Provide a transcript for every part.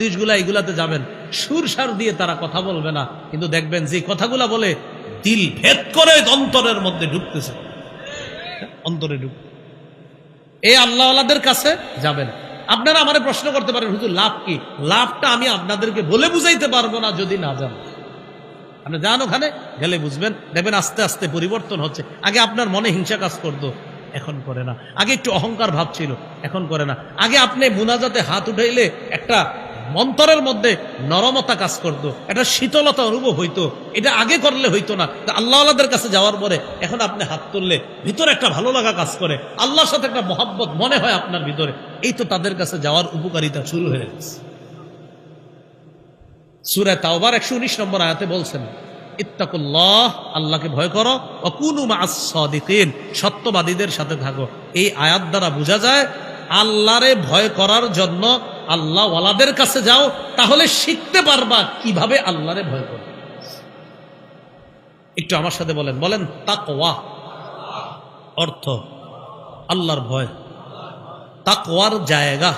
জিনিসগুলা এগুলাতে যাবেন। সুর সার দিয়ে তারা কথা বলবে না। কিন্তু দেখবেন যে কথাগুলা বলে দিল ভেদ করে অন্তরের মধ্যে ঢুকতেছে। অন্তরে ঢুক। এই আল্লাহওয়ালাদের কাছে যাবেন। আপনারা আমার প্রশ্ন করতে পারেন, হুজুর, লাভ কি? লাভটা আমি আপনাদেরকে বলে বুঝাইতে পারব না যদি না যান আপনি যান ওখানে, গেলে বুঝবেন। দেখবেন আস্তে আস্তে পরিবর্তন হচ্ছে। আগে আপনার মনে হিংসা কাজ করতো, এখন করে না। আগে একটু অহংকার ভাব ছিল, এখন করে না। আগে আপনি মুনাজাতে হাত উঠাইলে একটা মন্তরের মধ্যে নরমতা কাজ করতো। একটা শীতলতা অনুভব হইতো। এটা আগে করলে হইতো না। আল্লাহ আল্লাহদের কাছে যাওয়ার পরে এখন আপনি হাত তুললে ভিতরে একটা ভালো লাগা কাজ করে। আল্লাহর সাথে একটা মহাব্বত মনে হয় আপনার ভিতরে। এই তো তাদের কাছে যাওয়ার উপকারিতা শুরু হয়ে গেছে। সুরে তাওবার একশো উনিশ নম্বর আয়াতে বলছেন, ইত্তাকুল্লাহ, আল্লাহকে ভয় করো। অকুনু সত্যবাদীদের সাথে থাকো। এই আয়াত দ্বারা বোঝা যায়, আল্লাহরে ভয় করার জন্য আল্লাহ ওয়ালাদের কাছে যাও, তাহলে শিখতে পারবা কীভাবে আল্লাহরে ভয় করবে একটু আমার সাথে বলেন বলেন, তাকওয়া অর্থ আল্লাহর ভয়। তাকওয়ার জায়গা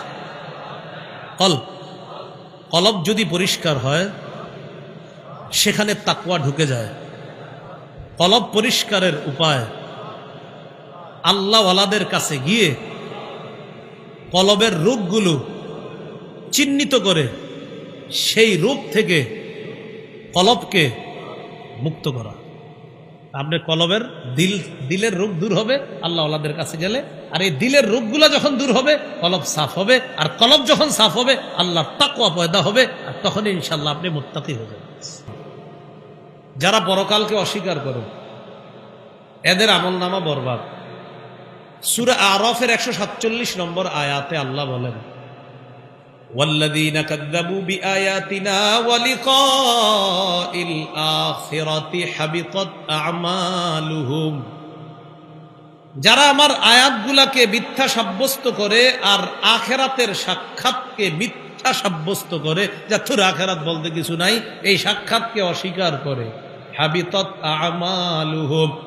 কল কলব যদি পরিষ্কার হয়, সেখানে তাকওয়া ঢুকে যায়। কলব পরিষ্কারের উপায়, আল্লাহওয়ালাদের কাছে গিয়ে কলবের রূপগুলো চিহ্নিত করে সেই রূপ থেকে কলবকে মুক্ত করা। আপনি কলবের দিল, দিলের রূপ দূর হবে, আল্লাহ আল্লাহদের কাছে গেলে। আর এই দিলের রূপগুলো যখন দূর হবে, কলব সাফ হবে, আর কলব যখন সাফ হবে আল্লাহ তাকুয়া পয়দা হবে, আর তখন ইনশাল্লাহ আপনি মুত্তাকি হয়ে যাবেন। যারা পরকালকে অস্বীকার করে, এদের আমল নামা বরবাদ। সুরা আরফের একশো সাতচল্লিশ নম্বর আয়াতে আল্লাহ বলেন والذين كذبوا بآياتنا ولقاء الآخرة حبطت أعمالهم যারা আমার আয়াতগুলাকে মিথ্যা সাব্যস্ত করে আর আখেরাতের সাক্ষাৎকে মিথ্যা সাব্যস্ত করে যা তোর আখেরাত বলতে কিছু নাই এই সাক্ষাৎকে অস্বীকার করে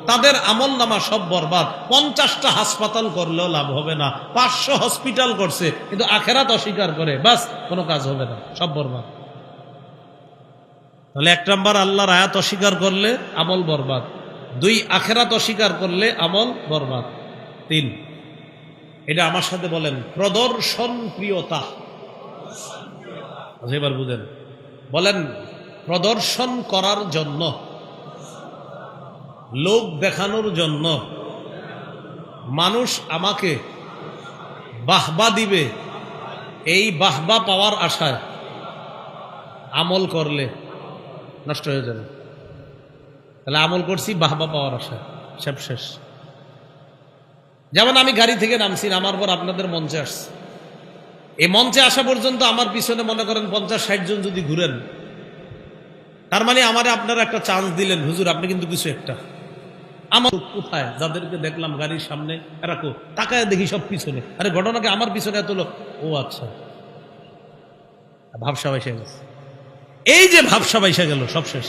তাদের আমল নামা সব বরবাদ। পঞ্চাশটা হাসপাতাল করলেও লাভ হবে না। পাঁচশো হসপিটাল করছে কিন্তু আখেরাত অস্বীকার করে। বাস কোনো কাজ হবে না সব বরবাদ। তাহলে এক নম্বর আল্লাহর আয়াত অস্বীকার করলে আমল বরবাদ। দুই আখেরাত অস্বীকার করলে আমল বরবাদ। তিন এটা আমার সাথে বলেন প্রদর্শন প্রিয়তা আচ্ছা, এবার বুঝেন। বলেন প্রদর্শন করার জন্য লোক দেখানোর জন্য মানুষ আমাকে বাহবা দিবে, এই বাহবা পাওয়ার আশায় আমল করলে নষ্ট হয়ে যাবে। তাহলে আমল করছি, বাহবা পাওয়ার আশায়, সব শেষ। যেমন আমি গাড়ি থেকে নামছি, নামার পর আপনাদের মঞ্চে আসছি। এই মঞ্চে আসা পর্যন্ত আমার পিছনে মনে করেন পঞ্চাশ, ষাট জন যদি ঘুরেন, তার মানে আমারে আপনারা একটা চান্স দিলেন। হুজুর, আপনি কিন্তু কিছু একটা। আমার কোথায়? যাদেরকে দেখলাম গাড়ির সামনে তাকায় দেখি সব পিছনে। আরে, ঘটনাকে আমার পিছনে এত ও আচ্ছা। ভাবসা এসে গেছে। এই যে ভাবসা এসে গেল, সব শেষ।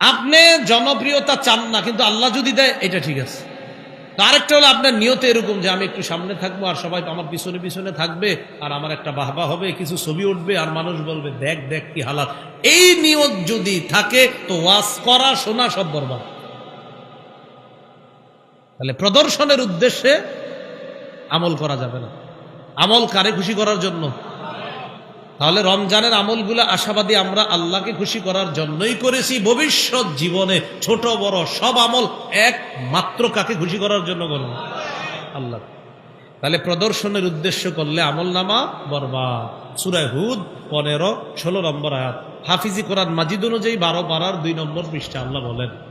আপনি জনপ্রিয়তা চান না, কিন্তু আল্লাহ যদি দেয়, এটা ঠিক আছে। আরেকটা হলো আপনার নিয়ত এরকম যে আমি একটু সামনে থাকব আর সবাই আমার পিছনে পিছনে থাকবে আর আমার একটা বাহবা হবে, কিছু ছবি উঠবে আর মানুষ বলবে, দেখ দেখ কি হালাত। এই নিয়ত যদি থাকে তো ওয়াজ করা, শোনা সব বরবাদ। তাহলে প্রদর্শনের উদ্দেশ্যে আমল করা যাবে না। আমল কারে খুশি করার জন্য? তাহলে রমজানের আমলগুলো আশাবাদী আমরা আল্লাহকে খুশি করার জন্যই করেছি। ভবিষ্যৎ জীবনে ছোট, বড় সব আমল একমাত্র কাকে খুশি করার জন্য করব? আল্লাহ। তাহলে প্রদর্শনের উদ্দেশ্য করলে আমল নামা বরবাদ। সুরায় হুদ পনেরো, ষোলো নম্বর আয়াত। হাফিজি কোরআন মাজিদ অনুযায়ী বারো পাড়ার দুই নম্বর পৃষ্ঠা আল্লাহ বলেন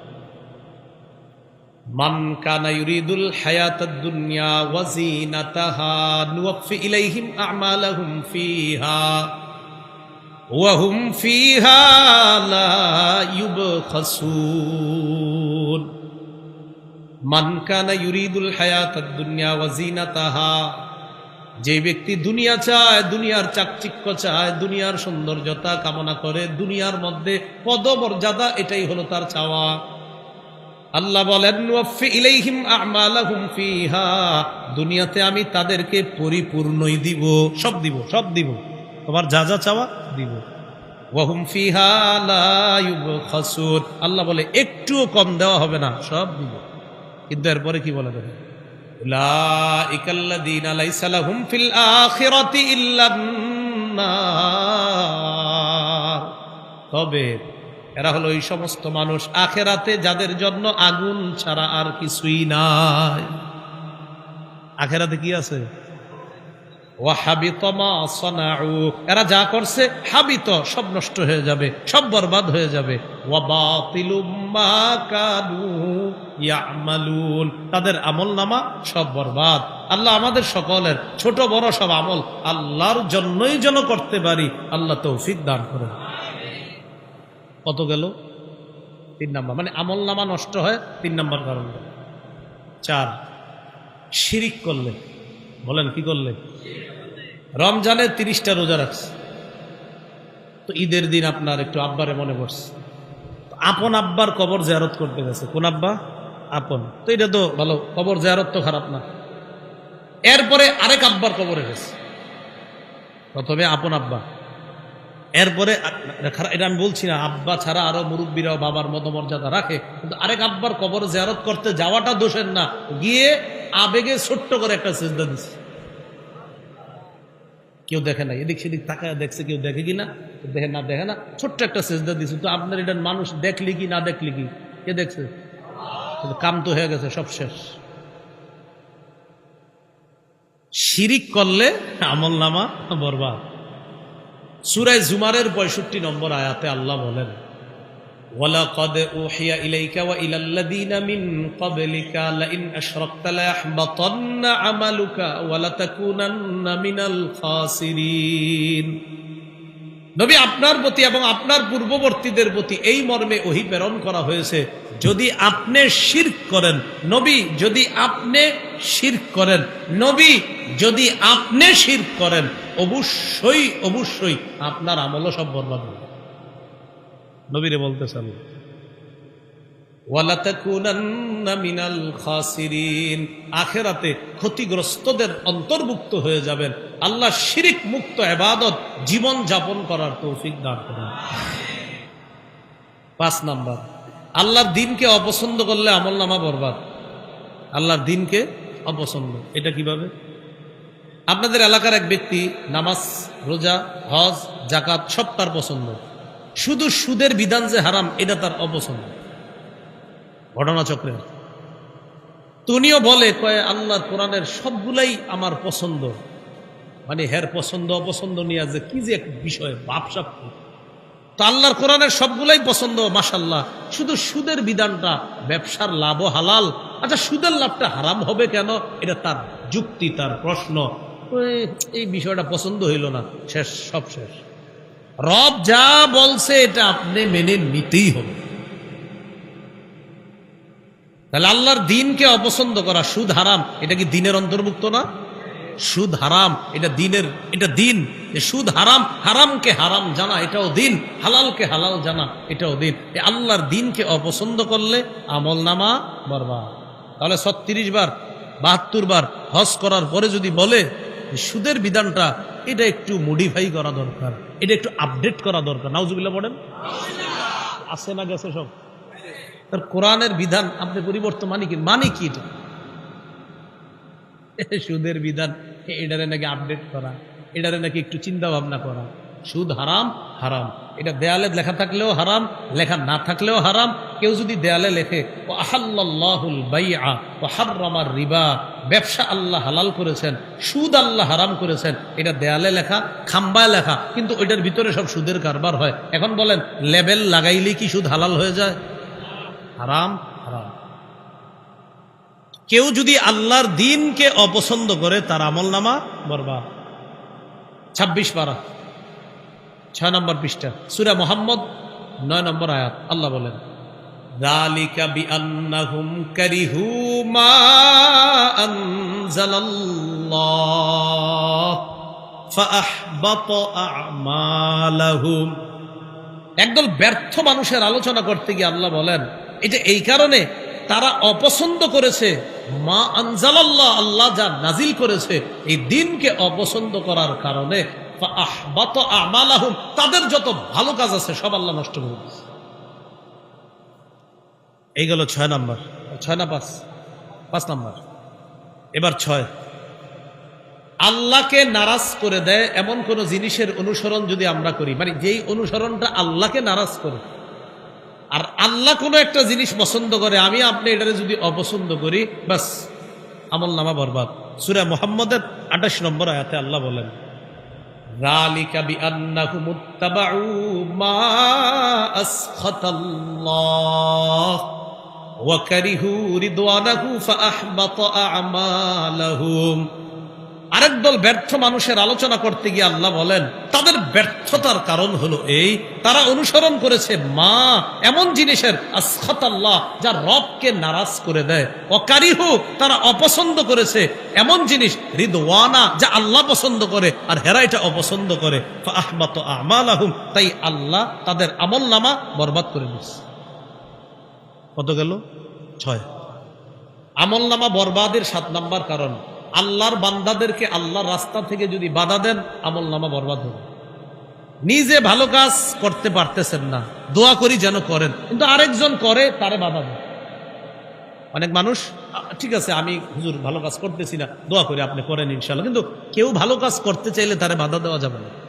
মান কানা ইউরিদুল হায়াতাদ দুনিয়া ওয়াজিনাতাহা নুওয়াফি ইলাইহিম আমালাহুম ফিহা ওয়া ফিহা লা ইউবখাসুন। মান কানা ইউরিদুল হায়াতাদ যে ব্যক্তি দুনিয়া চায়, দুনিয়ার চাকচিক্য চায়, দুনিয়ার সৌন্দর্যতা কামনা করে, দুনিয়ার মধ্যে পদমর্যাদা এটাই হলো তার চাওয়া। আল্লাহ বলেন ইলাইহিম দুনিয়াতে আমি তাদেরকে পরিপূর্ণই দিব, সব দিব সব দিব। তোমার যা যা চাওয়া দিব। আল্লাহ বলে, একটুও কম দেওয়া হবে না, সব দিব। কিন্তু এরপরে কি বলে নার তবে এরা হলো এই সমস্ত মানুষ। আখেরাতে যাদের জন্য আগুন ছাড়া আর কিছুই নাই। আখেরাতে কি আছে? এরা যা করছে হাবিত সব নষ্ট হয়ে যাবে, সব বরবাদ হয়ে যাবে। তাদের আমল নামা সব বরবাদ। আল্লাহ আমাদের সকলের ছোট বড় সব আমল আল্লাহর জন্যই যেন করতে পারি, আল্লাহ তৌফিক দান করেন। কত গেল? তিন নাম্বার। মানে আমল নামা নষ্ট হয়, তিন নাম্বার কারণ। চার, শিরিক করলে। বলেন, কি করলে? রমজানে তিরিশটা রোজা রাখছে। তো ঈদের দিন আপনার একটু আব্বারে মনে পড়ছে। আপন আব্বার কবর জেয়ারত করতে গেছে। কোন আব্বা? আপন। তো এটা তো ভালো, কবর জেয়ারত তো খারাপ না। এরপরে আরেক আব্বার কবরে গেছে। প্রথমে আপন আব্বা। এরপরে এটা আমি বলছি না, আব্বা ছাড়া আরও মুরব্বীরাও বাবার মতো মর্যাদা রাখে, কিন্তু আরেক আব্বার কবর জেয়ারত করতে যাওয়াটা দোষের না, গিয়ে আবেগে ছোট্ট করে একটা সেজদা দিছে। কেউ দেখে না এদিক সেদিক তাকায় দেখছে, কেউ দেখে কি না দেখে না দেখে না, ছোট্ট একটা সেজদা দিছে, তো আপনার এটা মানুষ দেখলি কি, না দেখলি কি? কে দেখছে? কাম তো হয়ে গেছে, সব শেষ। শিরিক করলে আমল নামা বরবাদ। সুরায় জুমারের পঁয়ষট্টি নম্বর আয়াতে আল্লাহ বলেন ولقد أوحي إليك وإلى الذين من قبلك لئن أشركت ليحبطن عملك ولتكونن من الخاسرين নবী আপনার প্রতি এবং আপনার পূর্ববর্তীদের প্রতি এই মর্মে ওহি প্রেরণ করা হয়েছে যদি আপনি শির করেন নবী যদি আপনি শির করেন নবী যদি আপনি শির করেন অবশ্যই অবশ্যই আপনার আমলও সব বরবাদ হবে। নবীরে বলতেছেন আখেরাতে ক্ষতিগ্রস্তদের অন্তর্ভুক্ত হয়ে যাবেন। আল্লাহ শিরিক মুক্ত এবাদত জীবন যাপন করার তৌফিক দান করেন। পাঁচ নাম্বার, আল্লাহর দিনকে অপছন্দ করলে আমল নামা বরবাদ। আল্লাহর দিনকে অপছন্দ। এটা কীভাবে? আপনাদের এলাকার এক ব্যক্তি নামাজ, রোজা, হজ জাকাত সব তার পছন্দ। শুধু সুদের বিধান যে হারাম, এটা তার অপছন্দ। ঘটনাচক্রের। তুনিও বলে, কয়ে আল্লাহর কোরআনের সবগুলাই আমার পছন্দ। মানে হের পছন্দ, অপছন্দ নিয়ে যে কি যে এক বিষয় বাপসাপ তো আল্লাহর কোরআনের সবগুলাই পছন্দ মাসাল্লাহ শুধু সুদের বিধানটা, ব্যবসার লাভও হালাল। আচ্ছা সুদের লাভটা হারাম হবে কেন? এটা তার যুক্তি, তার প্রশ্ন। এই বিষয়টা পছন্দ হইল না। শেষ, সব শেষ। রব যা বলছে এটা আপনি মেনে নিতেই হবে। তাহলে আল্লাহর দিনকে অপছন্দ করা সুদ হারাম, এটা কি দিনের অন্তর্ভুক্ত না? সুদ হারাম, এটা দিনের, এটা দিন। সুদ হারাম, হারামকে হারাম জানা, এটাও দিন। হালালকে হালাল জানা, এটাও দিন। আল্লাহর দিনকে অপছন্দ করলে আমল নামা বরবাদ। তাহলে ছত্রিশ বার, বাহাত্তর বার হজ করার পরে যদি বলে সুদের বিধানটা এটা একটু মডিফাই করা দরকার। এটা একটু আপডেট করা দরকার। নাউজুবিল্লা বলেন আছে না গেছে সব? তার কোরআনের বিধান আপনি পরিবর্তন মানে কি? মানে কি এটা? সুদের বিধান, এটারে নাকি আপডেট করা, এটারে নাকি একটু চিন্তা ভাবনা করা। সুদ হারাম হারাম। এটা দেয়ালে লেখা থাকলেও হারাম, লেখা না থাকলেও হারাম। কেউ যদি দেয়ালে লেখে ও আহাল্লাহুল বাইআ ও হাররামার রিবা ব্যবসা আল্লাহ হালাল করেছেন, সুদ আল্লাহ হারাম করেছেন, এটা দেয়ালে লেখা, খাম্বায় লেখা। কিন্তু ওইটার ভিতরে সব সুদের কারবার হয়। এখন বলেন, লেবেল লাগাইলেই কি সুদ হালাল হয়ে যায়? হারাম হারাম। কেউ যদি আল্লাহর দিনকে অপছন্দ করে, তার আমল নামা বরবা ছাব্বিশ পারা। ছয় নম্বর পৃষ্ঠা সুরা মোহাম্মদ নয় নম্বর আয়াত আল্লাহ বলেন ذَلِكَ بِأَنَّهُمْ كَرِهُوا مَا أَنزَلَ اللَّهُ فَأَحْبَطَ أَعْمَالَهُمْ একদল ব্যর্থ মানুষের আলোচনা করতে গিয়ে আল্লাহ বলেন এটা এই কারণে তারা অপছন্দ করেছে মা আনজালাল্লাহ আল্লাহ যা নাজিল করেছে এই দিনকে অপছন্দ করার কারণে আহবাত তাদের যত ভালো কাজ আছে সব আল্লাহ নষ্ট করে দিয়েছে। এই গেল ছয় নাম্বার। ছয় না পাঁচ? পাঁচ নাম্বার। এবার ছয়। আল্লাহকে নারাজ করে দেয় এমন কোন জিনিসের অনুসরণ যদি আমরা করি মানে যেই অনুসরণটা আল্লাহকে নারাজ করে, আর আল্লাহ কোনো একটা জিনিস পছন্দ করে, আমি আপনি এটারে যদি অপছন্দ করি বাস আমল নামা বরবাদ। সুরা মোহাম্মদের আঠাশ নম্বর আয়াতে আল্লাহ বলেন ذَلِكَ بِأَنَّهُمُ اتَّبَعُوا مَا أَسْخَطَ اللَّهُ وَكَرِهُوا رِضْوَانَهُ فَأَحْبَطَ أَعْمَالَهُمْ. আরেক দল ব্যর্থ মানুষের আলোচনা করতে গিয়ে আল্লাহ বলেন, তাদের ব্যর্থতার কারণ হলো এই, তারা অনুসরণ করেছে মা এমন জিনিসের আল্লাহ যা রবকে নারাজ করে দেয়। অকারিহ, তারা অপছন্দ করেছে এমন জিনিস, রিদওয়ানা, যা আল্লাহ পছন্দ করে, আর হেরা এটা অপছন্দ করে। আহমাত আমাল আহুম তাই আল্লাহ তাদের আমল নামা বরবাদ করে দিচ্ছে কত গেল? ছয়। আমল নামা বরবাদের সাত নাম্বার কারণ। আল্লাহর বান্দাদেরকে আল্লাহর রাস্তা থেকে যদি বাধা দেন আমল নামা বরবাদ হবে। নিজে ভালো কাজ করতে পারতেছেন না। দোয়া করি যেন করেন। কিন্তু আরেকজন করে, তারে বাধা দেন। অনেক মানুষ ঠিক আছে, আমি হুজুর, ভালো কাজ করতেছি না, দোয়া করি আপনি করেন ইনশাল্লাহ কিন্তু কেউ ভালো কাজ করতে চাইলে তারে বাধা দেওয়া যাবে না।